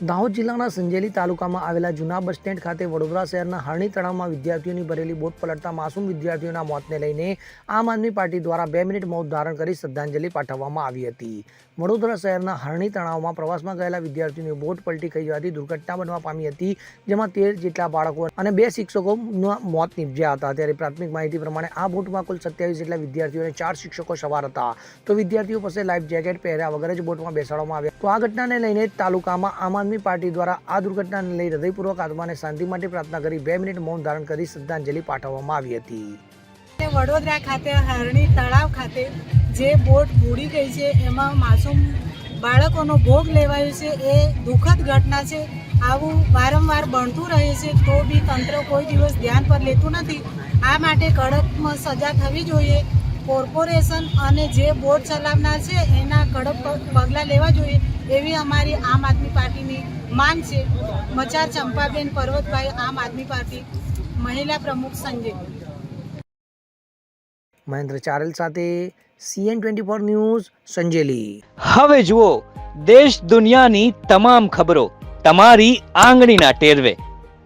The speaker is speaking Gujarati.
દાહોદ જિલ્લાના સંજેલી તાલુકામાં આવેલા જૂના બસ સ્ટેન્ડ ખાતે વડોદરા શહેરના હરણી તળાવમાં વિદ્યાર્થીઓની ભરેલી બોટ પલટતા માસૂમ વિદ્યાર્થીઓના મોતને લઈને આમ આદમી પાર્ટી દ્વારા બે મિનિટ મૌન ધારણ કરી શ્રદ્ધાંજલિ પાઠવવામાં આવી હતી. વડોદરા શહેરના હરણી તળાવમાં પ્રવાસમાં ગયેલા વિદ્યાર્થીઓની બોટ પલટી થઈ જવાથી દુર્ઘટના બનવા પામી હતી, જેમાં તેર જેટલા બાળકો અને બે શિક્ષકો મોત નીપજ્યા હતા. ત્યારે પ્રાથમિક માહિતી પ્રમાણે આ બોટમાં કુલ સત્યાવીસ જેટલા વિદ્યાર્થીઓ અને ચાર શિક્ષકો સવાર હતા. તો વિદ્યાર્થીઓ પાસે લાઈફ જેકેટ પહેર્યા વગર જ બોટમાં બેસાડવામાં આવ્યા. તો આ ઘટનાને લઈને તાલુકામાં આમ આદમી પાર્ટી દ્વારા આ દુર્ઘટનાને લઈ હૃદયપૂર્વક આત્માને શાંતિ માટે પ્રાર્થના કરી બે મિનિટ મૌન ધારણ કરી શ્રદ્ધાંજલિ પાઠવવામાં આવી હતી. વડોદરા ખાતે, હરણી તળાવ ખાતે જે બોટ બુડી ગઈ છે, એમાં માસૂમ બાળકોનો ભોગ લેવાયો છે. એ દુઃખદ ઘટના છે. આવું વારંવાર બનતું રહે છે, તો બી તંત્ર કોઈ દિવસ ધ્યાન પર લેતું નથી. આ માટે કડકમાં સજા થવી જોઈએ. કોર્પોરેશન અને જે બોર્ડ ચલાવનાર છે એના કડક પગલાં લેવા જોઈએ એવી અમારી આમ આદમી પાર્ટીની માંગ છે. મચાર ચંપાબેન પર્વતભાઈ આમ આદમી પાર્ટી મહિલા પ્રમુખ સંજય. મહેન્દ્ર ચારેલ સાથે CN twenty four news Sanjeli. હવે જુઓ દેશ દુનિયાની તમામ ખબરો તમારી આંગળીના ટેરવે.